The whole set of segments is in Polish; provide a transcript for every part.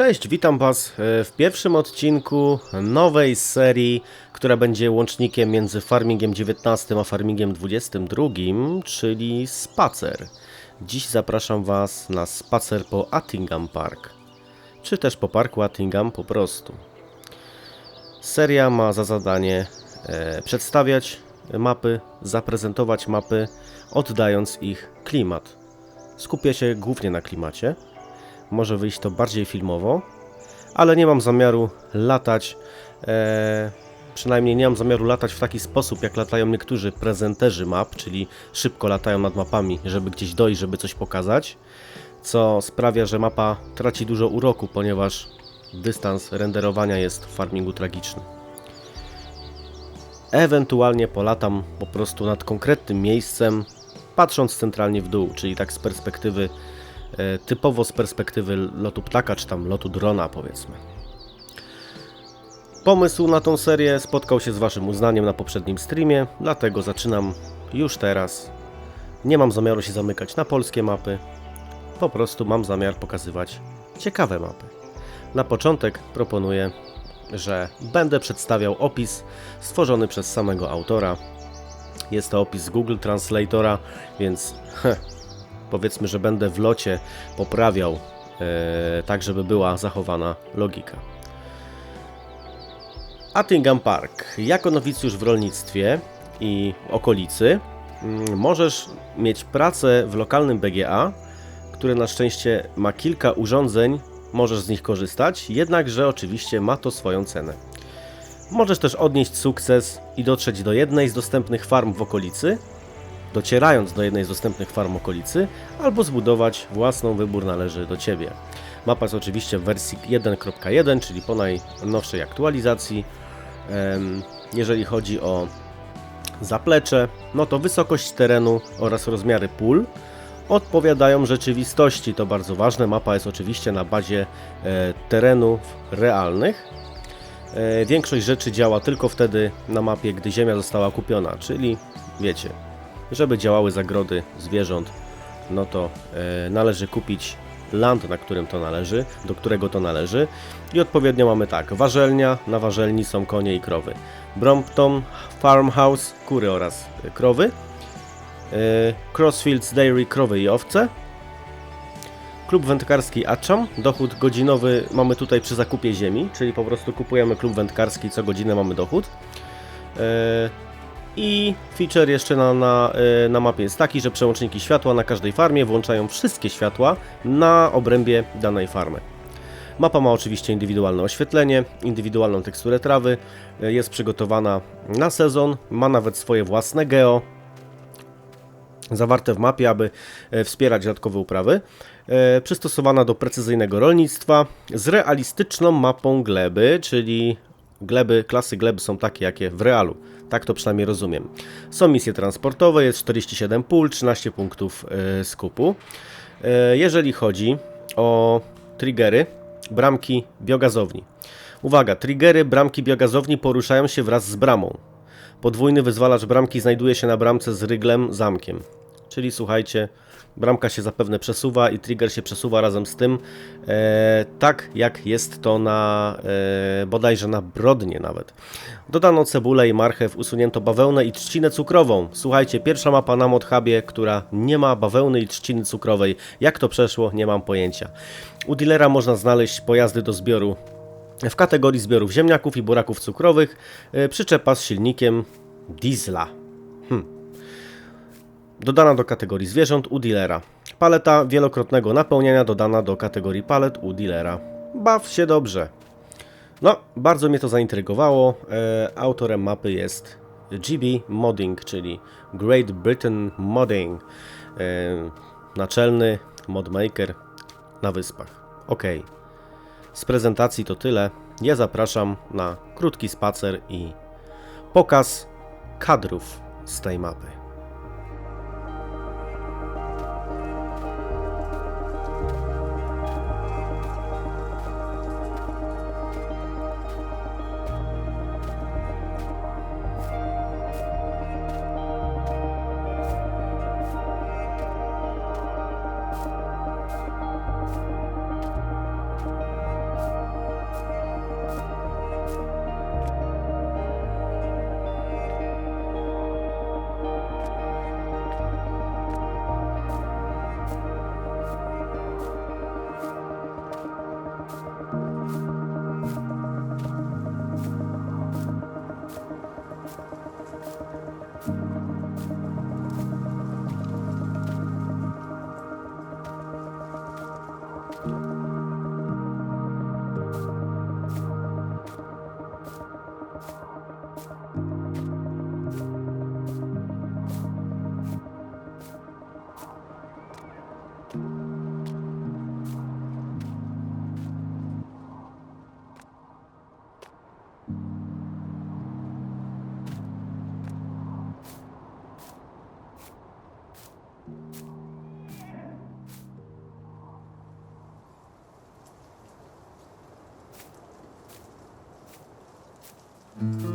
Cześć, witam Was e, w pierwszym odcinku nowej serii, która będzie łącznikiem między Farmingiem 19 a Farmingiem 22, czyli spacer. Dziś zapraszam Was na spacer po Attingham Park, czy też po parku Attingham po prostu. Seria ma za zadanie e, przedstawiać mapy, zaprezentować mapy, oddając ich klimat. Skupię się głównie na klimacie może wyjść to bardziej filmowo, ale nie mam zamiaru latać, e, przynajmniej nie mam zamiaru latać w taki sposób, jak latają niektórzy prezenterzy map, czyli szybko latają nad mapami, żeby gdzieś dojść, żeby coś pokazać, co sprawia, że mapa traci dużo uroku, ponieważ dystans renderowania jest w farmingu tragiczny. Ewentualnie polatam po prostu nad konkretnym miejscem, patrząc centralnie w dół, czyli tak z perspektywy typowo z perspektywy lotu ptaka, czy tam lotu drona powiedzmy. Pomysł na tą serię spotkał się z Waszym uznaniem na poprzednim streamie, dlatego zaczynam już teraz. Nie mam zamiaru się zamykać na polskie mapy, po prostu mam zamiar pokazywać ciekawe mapy. Na początek proponuję, że będę przedstawiał opis stworzony przez samego autora. Jest to opis Google Translatora, więc heh, powiedzmy, że będę w locie poprawiał, e, tak żeby była zachowana logika. Attingham Park. Jako nowicjusz w rolnictwie i okolicy mm, możesz mieć pracę w lokalnym BGA, które na szczęście ma kilka urządzeń, możesz z nich korzystać, jednakże oczywiście ma to swoją cenę. Możesz też odnieść sukces i dotrzeć do jednej z dostępnych farm w okolicy, docierając do jednej z dostępnych farm okolicy, albo zbudować własną, wybór należy do Ciebie. Mapa jest oczywiście w wersji 1.1, czyli po najnowszej aktualizacji. Jeżeli chodzi o zaplecze, no to wysokość terenu oraz rozmiary pól odpowiadają rzeczywistości. To bardzo ważne. Mapa jest oczywiście na bazie e, terenów realnych. E, większość rzeczy działa tylko wtedy na mapie, gdy ziemia została kupiona, czyli wiecie, żeby działały zagrody zwierząt, no to e, należy kupić land, na którym to należy, do którego to należy. I odpowiednio mamy tak, warzelnia, na warzelni są konie i krowy. Brompton Farmhouse, kury oraz e, krowy. E, Crossfields Dairy, krowy i owce. Klub wędkarski Acham, dochód godzinowy mamy tutaj przy zakupie ziemi, czyli po prostu kupujemy klub wędkarski, co godzinę mamy dochód. I feature jeszcze na, na, e, na mapie jest taki, że przełączniki światła na każdej farmie włączają wszystkie światła na obrębie danej farmy. Mapa ma oczywiście indywidualne oświetlenie, indywidualną teksturę trawy, e, jest przygotowana na sezon, ma nawet swoje własne geo, zawarte w mapie, aby e, wspierać dodatkowe uprawy, przystosowana do precyzyjnego rolnictwa, z realistyczną mapą gleby, czyli gleby, klasy gleby są takie, jakie w realu. Tak to przynajmniej rozumiem. Są misje transportowe, jest 47 pól, 13 punktów yy, skupu. Yy, jeżeli chodzi o triggery, bramki biogazowni. Uwaga, triggery bramki biogazowni poruszają się wraz z bramą. Podwójny wyzwalacz bramki znajduje się na bramce z ryglem zamkiem. Czyli słuchajcie, Bramka się zapewne przesuwa i trigger się przesuwa razem z tym, e, tak jak jest to na e, bodajże na brodnie nawet. Dodano cebulę i marchew, usunięto bawełnę i trzcinę cukrową. Słuchajcie, pierwsza mapa na Modhubie, która nie ma bawełny i trzciny cukrowej. Jak to przeszło, nie mam pojęcia. U dealera można znaleźć pojazdy do zbioru w kategorii zbiorów ziemniaków i buraków cukrowych, e, przyczepa z silnikiem diesla. Hm dodana do kategorii zwierząt u dealera. Paleta wielokrotnego napełniania dodana do kategorii palet u dealera. Baw się dobrze. No, bardzo mnie to zaintrygowało. E, autorem mapy jest GB Modding, czyli Great Britain Modding. E, naczelny modmaker na wyspach. Ok. Z prezentacji to tyle. Ja zapraszam na krótki spacer i pokaz kadrów z tej mapy. Mm-hmm.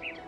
Thank